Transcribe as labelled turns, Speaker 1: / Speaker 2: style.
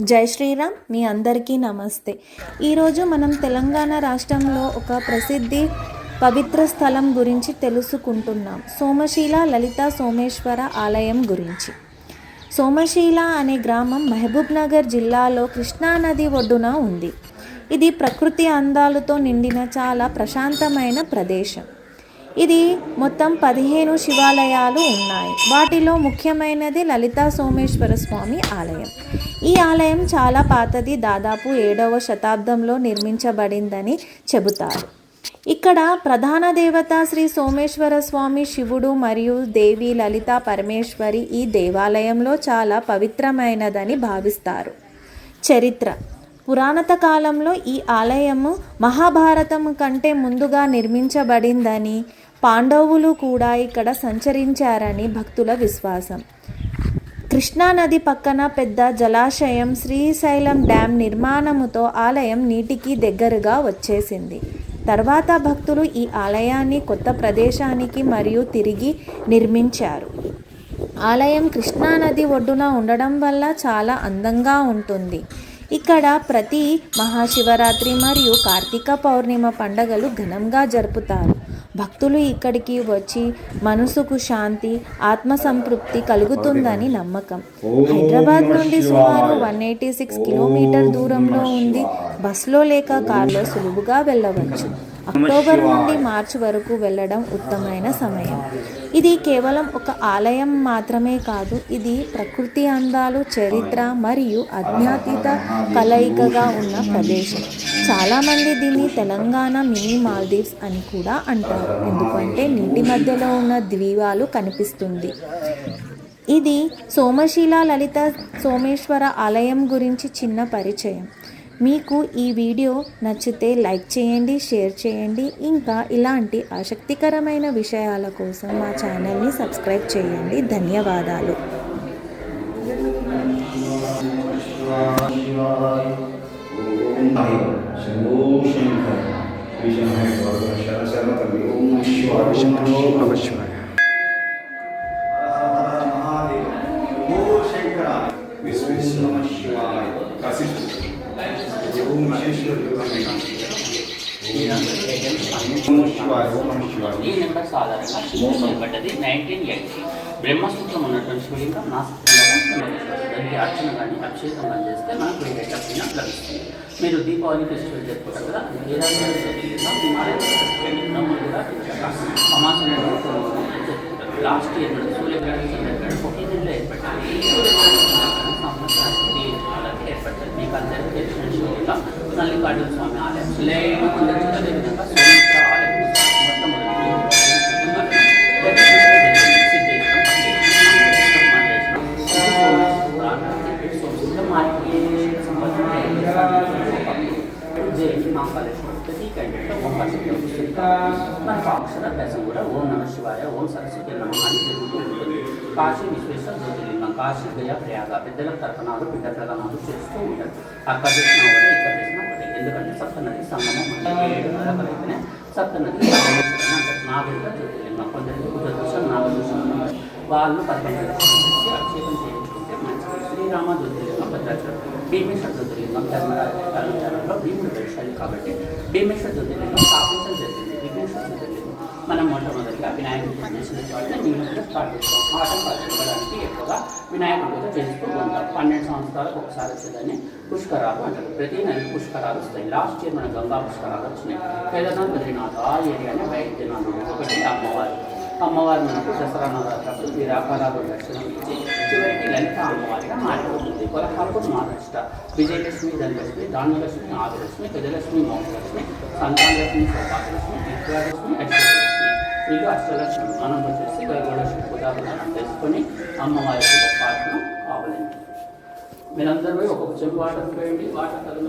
Speaker 1: జై శ్రీరామ్ మీ అందరికీ నమస్తే. ఈరోజు మనం తెలంగాణ రాష్ట్రంలో ఒక ప్రసిద్ధి పవిత్ర స్థలం గురించి తెలుసుకుంటున్నాం. సోమశీల లలిత సోమేశ్వర ఆలయం గురించి. సోమశీల అనే గ్రామం మహబూబ్ నగర్ జిల్లాలో కృష్ణానది ఒడ్డున ఉంది. ఇది ప్రకృతి అందాలతో నిండిన చాలా ప్రశాంతమైన ప్రదేశం. ఇది మొత్తం పదిహేను శివాలయాలు ఉన్నాయి. వాటిలో ముఖ్యమైనది లలితా సోమేశ్వర స్వామి ఆలయం. ఈ ఆలయం చాలా పాతది దాదాపు ఏడవ శతాబ్దంలో నిర్మించబడిందని చెబుతారు. ఇక్కడ ప్రధాన దేవత శ్రీ సోమేశ్వర స్వామి శివుడు మరియు దేవి లలిత పరమేశ్వరి ఈ దేవాలయంలో చాలా పవిత్రమైనదని భావిస్తారు. చరిత్ర. పురాణత కాలంలో ఈ ఆలయము మహాభారతం కంటే ముందుగా నిర్మించబడిందని పాండవులు కూడా ఇక్కడ సంచరించారని భక్తుల విశ్వాసం. కృష్ణానది పక్కన పెద్ద జలాశయం శ్రీశైలం డ్యాం నిర్మాణముతో ఆలయం నీటికి దగ్గరగా వచ్చేసింది. తర్వాత భక్తులు ఈ ఆలయాన్ని కొత్త ప్రదేశానికి మరియు తిరిగి నిర్మించారు. ఆలయం కృష్ణానది ఒడ్డున ఉండడం వల్ల చాలా అందంగా ఉంటుంది. ఇక్కడ ప్రతి మహాశివరాత్రి మరియు కార్తీక పౌర్ణిమ పండగలు ఘనంగా జరుపుతారు. భక్తులు ఇక్కడికి వచ్చి మనసుకు శాంతి ఆత్మ సంతృప్తి కలుగుతుందని నమ్మకం. హైదరాబాద్ నుండి సుమారు వన్ ఎయిటీ సిక్స్ కిలోమీటర్ దూరంలో ఉంది. బస్లో లేక కార్లో సులువుగా వెళ్ళవచ్చు. అక్టోబర్ నుండి మార్చి వరకు వెళ్ళడం ఉత్తమైన సమయం. ఇది కేవలం ఒక ఆలయం మాత్రమే కాదు ఇది ప్రకృతి అందాలు చరిత్ర మరియు ఆధ్యాత్మిక కలయికగా ఉన్న ప్రదేశం. చాలామంది దీన్ని తెలంగాణ మినీ మాల్దీవ్స్ అని కూడా అంటారు. ఎందుకంటే నీటి మధ్యలో ఉన్న ద్వీపాలు కనిపిస్తుంది. ఇది సోమశీల లలిత సోమేశ్వర ఆలయం గురించి చిన్న పరిచయం. మీకు ఈ వీడియో నచ్చితే లైక్ చేయండి షేర్ చేయండి. ఇంకా ఇలాంటి ఆసక్తికరమైన విషయాల కోసం మా ఛానల్ని సబ్స్క్రైబ్ చేయండి. ధన్యవాదాలు.
Speaker 2: శివాయ విశ్వేశ్వర శివాయ. కాశీశ్వర ఓం
Speaker 3: ఈ నెంబర్ సాధారణంగా నైన్టీన్ ఎయిటీ. బ్రహ్మసూత్రం ఉన్నటువంటి శివలింగం నా దానికి అర్చన కానీ అభిషేకం కానీ చేస్తే మనకు వేరే లభిస్తుంది. మీరు దీపావళి ఫెస్టివల్ జరుపుకుంటారు కదా ఏడాది కూడా సమాచారం జరుపుకుంటారు. లాస్ట్ ఇయర్ కూడా సూర్యగ్రహణం అక్షరాభ్యాసం కూడా ఓం నమ శివాయ ఓం సరస్వతి నమ అని జరుగుతూ ఉంటుంది కాశీ విశ్వేశ్వర జ్యోతిర్లింగం కాశీ గయ ప్రయాగ పెద్దల తర్పణాలు బిడ్డ ప్రధానాలు చేస్తూ ఉంటారు అక్కడ చేసిన ఒకటే ఇక్కడ చేసిన ఒకటే ఎందుకంటే సప్తనది సంగమం అంటే ఏడు నరకలైతేనే సప్తనది నాగరిక జ్యోతిర్లింగం కొందరికి కుజదోషం నాగదోషం ఉన్నాయి. వాళ్ళు పదకొండు చేసి అభిషేకం చేయించుకుంటే మంచిది శ్రీరామ జ్యోతిర్లింగం భద్రాచలం భీమేశ్వర జ్యోతిర్లింగం ధర్మరాజ భీముడు వేషాలి కాబట్టి భీమేశ్వర జ్యోతిర్లింగం స్థాపించడం జరిగింది విఘ్నేశ్వర జ్యోతిర్లింగం మనం మొట్టమొదటిగా వినాయకుడు చేసిన తర్వాత మేము కూడా స్టార్ట్ చేస్తాం ఆటం పాల్గొనడానికి ఎక్కువగా వినాయకుడి పూజ చేస్తూ ఉంటాం పన్నెండు సంవత్సరాలకు ఒకసారి వచ్చేదాన్ని పుష్కరాలు అంటారు ప్రతి నెల పుష్కరాలు వస్తాయి లాస్ట్ ఇయర్ మన గంగా పుష్కరాలు వచ్చినాయి. కేదార్నాథ్ బద్రీనాథ్ ఆ ఏరియానే వైద్యనాథ్ ఒకటి అమ్మవారు. అమ్మవారు మనకు దసరా నవరాత్రులు నిరాకారాలు దర్శనం ఇచ్చి చివరికి లలిత అమ్మవారిగా మారిపోతుంది. కొలహాపూర్ మహారాష్ట్ర విజయలక్ష్మి ధనలక్ష్మి దానలక్ష్మి ఆదిలక్ష్మి గజలక్ష్మి మోహలక్ష్మి సంతానలక్ష్మి సౌభాగ్యలక్ష్మి విద్యాలక్ష్మి అష్టలక్ష్మి. వీళ్ళు అష్టలక్ష్మి మనం వచ్చేసి వైగోళక్ష్మి ఉదాహరణ తెలుసుకొని అమ్మవారికి ఒక పాటను కావాలండి మీరందరూ పోయి ఒక్కొక్క చెంపు వాటర్ పోయండి. వాటర్ కలమ